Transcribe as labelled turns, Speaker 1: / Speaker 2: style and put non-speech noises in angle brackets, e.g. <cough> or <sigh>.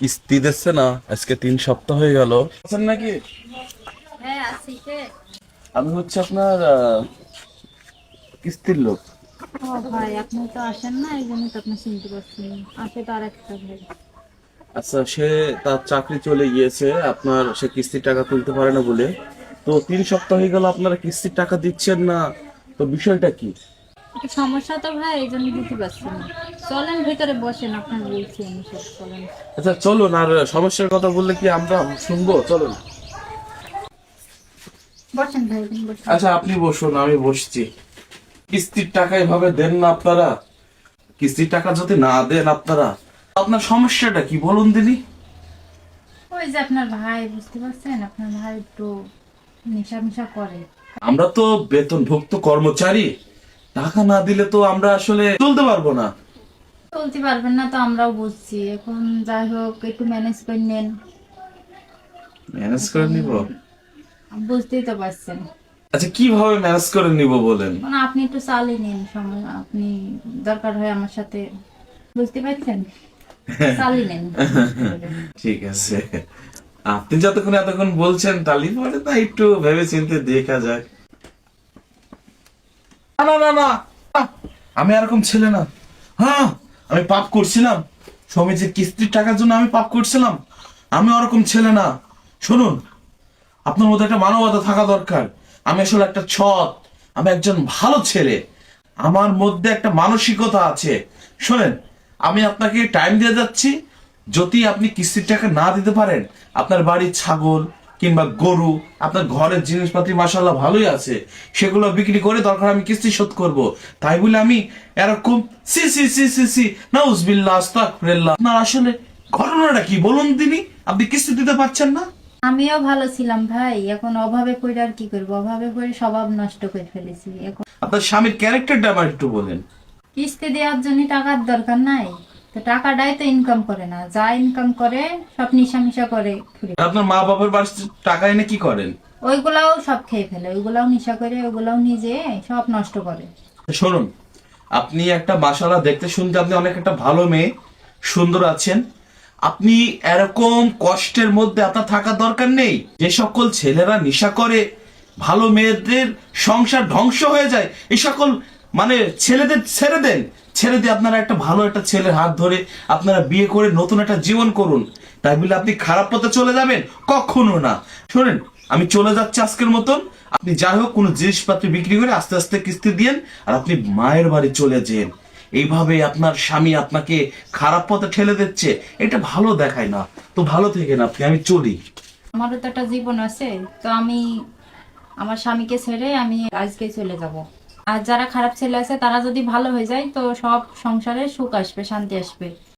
Speaker 1: কিস্তি দিচ্ছে না আজকে তিন সপ্তাহ হয়ে গেল। আছেন নাকি?
Speaker 2: হ্যাঁ আছি কে?
Speaker 1: আমি হচ্ছে আপনার কিস্তির লোক।
Speaker 2: ভাই আপনি তো আসেন না এই জন্য তো আপনি চিনতে পারছেন আসে তো আর একটা ভাই।
Speaker 1: আচ্ছা সে তার চাকরি চলে গিয়েছে আপনার সে কিস্তির টাকা তুলতে পারে না বলে। তো তিন সপ্তাহ হয়ে গেল আপনারা কিস্তির টাকা দিচ্ছেন না তো বিষয়টা কি?
Speaker 2: সমস্যা তো ভাই? এই জন্য দিতে পারছি না। চলেন ভিতরে বসেন আপনার বলছি আমি সব চলেন।
Speaker 1: আচ্ছা চলুন আর সমস্যার কথা বললে কি আমরা শুনব? চলুন।
Speaker 2: বসেন ভাই বসেন।
Speaker 1: আচ্ছা আপনি বসুন আমি বসছি। কিস্তির টাকা এভাবে দেন না আপনারা? কিস্তির টাকা যদি না দেন আপনারা? আপনার সমস্যাটা কি বলুন দিদি
Speaker 2: ওই যে আপনার ভাই বুঝতে পারছেন? আপনার ভাই একটু নেশা মিশা করে।
Speaker 1: আমরা তো বেতনভুক্ত কর্মচারী। টাকা না দিলে তো আমরা আসলে চলতে পারব না।
Speaker 2: চলতে পারবেন না তো আমরাও বুঝছি। এখন যাই হোক একটু ম্যানেজ করে নেন।
Speaker 1: ম্যানেজ করে নিব?
Speaker 2: বুঝতেই তো পারছেন।
Speaker 1: আচ্ছা কীভাবে ম্যানেজ করে নিব বলেন?
Speaker 2: মানে আপনি একটু চালিয়ে নিন সময় আপনি দরকার হয় আমার সাথে। বুঝতে পারছেন? <laughs> চালিয়ে নেন।
Speaker 1: ঠিক আছে। আপনি যতক্ষণ এতক্ষণ বলছেন তাহলে পরে তা একটু ভেবে চিন্তে দেখা যাক। না না না। আমি এরকম ছেলে না। হ্যাঁ আমি পাপ করছিলাম। সমিতির কিস্তির টাকার জন্য আমি পাপ করছিলাম, আমি ওরকম ছেলে না। শুনুন, আপনার মধ্যে একটা মানবতা থাকা দরকার। আমি আসলে একটা সৎ, আমি একজন ভালো ছেলে। আমার মধ্যে একটা মানসিকতা আছে। শোনেন, আমি আপনাকে টাইম দিয়ে যাচ্ছি। যদি আপনি কিস্তির টাকা না দিতে পারেন, আপনার বাড়ির ছাগল কিংবা গরু আপনার ঘরের জিনিসপাতি মাসাল্লাহ ভালোই আছে সেগুলো বিক্রি করে দরকার আমি কিস্তি শোধ করব। তাই বলে আমি এরকম সি সি সি সি সি নাউজবিল্লাহ আস্তাগফিরুল্লাহ। আপনার আসলে ঘটনাটা কি বলুন তিনি? আপনি কিস্তি দিতে পারছেন না?
Speaker 2: আমিও ভালো ছিলাম ভাই এখন অভাবে পড়ে আর কি করব? অভাবে পড়ে স্বভাব নষ্ট করে ফেলেছি এখন
Speaker 1: আপনার স্বামীর ক্যারেক্টারটা আমার একটু বলেন।
Speaker 2: কিস্তি দেওয়ার জন্য টাকার দরকার নাই। তো টাকাটাই তো ইনকাম করে না। যা ইনকাম করে সব নিশা মিশা করে ঘুরে
Speaker 1: আপনার মা বাবার বাড়িতে টাকা এনে কি করেন?
Speaker 2: ওইগুলাও সব খেয়ে ফেলে। ওইগুলাও নিশা করে ওইগুলাও নিজে সব নষ্ট করে।
Speaker 1: শুনুন আপনি একটা মাসালা দেখতে শুনতে আপনি অনেক একটা ভালো মেয়ে সুন্দর আছেন। আপনি এরকম কষ্টের মধ্যে আপনার থাকার দরকার নেই। যে সকল ছেলেরা নেশা করে ভালো মেয়েদের সংসার ধ্বংস হয়ে যায় এই সকল মানে ছেলেদের ছেড়ে দেন। ছেড়ে দিয়ে আপনারা একটা ভালো একটা ছেলের হাত ধরে আপনারা বিয়ে করে নতুন একটা জীবন করুন। তাই বলে আপনি খারাপ পথে চলে যাবেন? কখনো না। শোনেন, আমি চলে যাচ্ছি আজকের মতন। আপনি যাই হোক, কোনো জিনিসপত্র বিক্রি করে আস্তে আস্তে কিস্তি দিয়েন আর আপনি মায়ের বাড়ি চলে যেন। এইভাবে আপনার স্বামী আপনাকে খারাপ পথে ঠেলে দিচ্ছে। এটা ভালো দেখায় না। তো ভালো থেকে না আপনি, আমি চলি।
Speaker 2: আমারও তো একটা জীবন আছে। তো আমি আমার স্বামীকে ছেড়ে আমি আজকে চলে যাব। আর যারা খারাপ ছেলে আছে, তারা যদি ভালো হয়ে যায়, তো সব সংসারে সুখ আসবে, শান্তি আসবে।